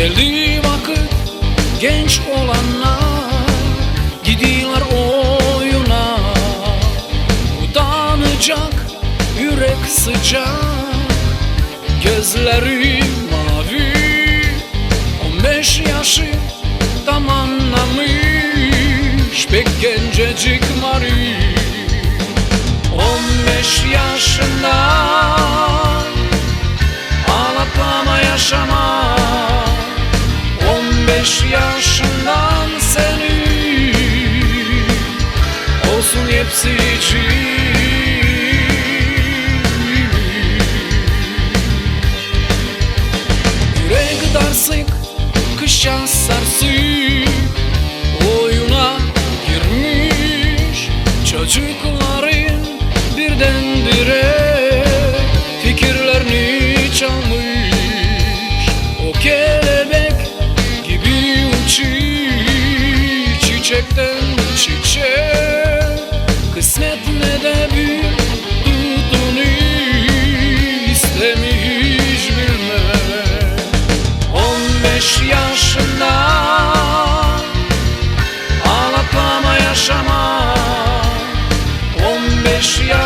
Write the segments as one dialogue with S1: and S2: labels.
S1: Geldi vakit genç olanlar Gidiyorlar oyuna. Utanacak yürek sıcak Gözleri mavi. On beş yaşı tam anlamış Pek gencecik Mari on beş yaşında Ağlatlama yaşama. Hepsi için. Yürek darsık, kışa sarsık Oyuna girmiş. Çocukların birdenbire Fikirlerini çalmış. O kelebek gibi uçuyor Çiçekten çiçeğe 25 yaşında. Ağlatlama yaşama. 15 yaşında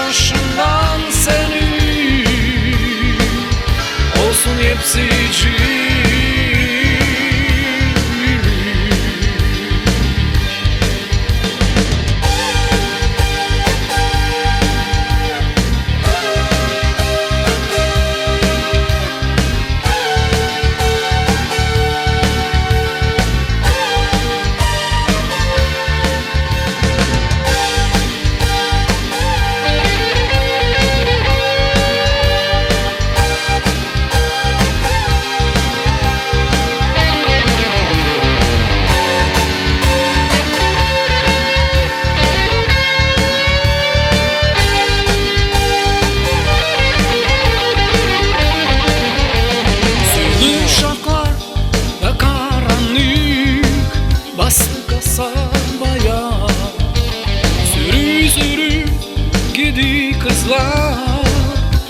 S1: gidi kızlar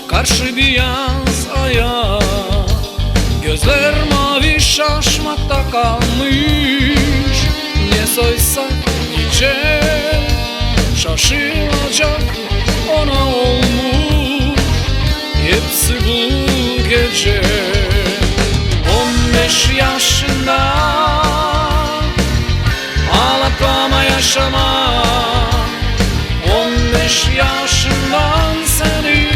S1: Karşı bir yaz aya. Gözler mavi şaşmakta kalmış. Ne soysak nice Şaşılacak ona olmuş. Hepsi bu gece On beş yaşında. Ağlatlama yaşama yaşından seni.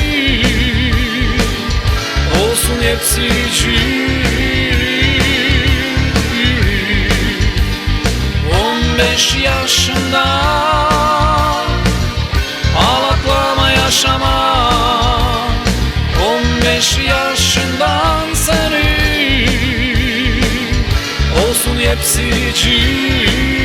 S1: Olsun hepsi için On beş yaşında Ağlatlama yaşama. On beş yaşından seni. Olsun hepsi için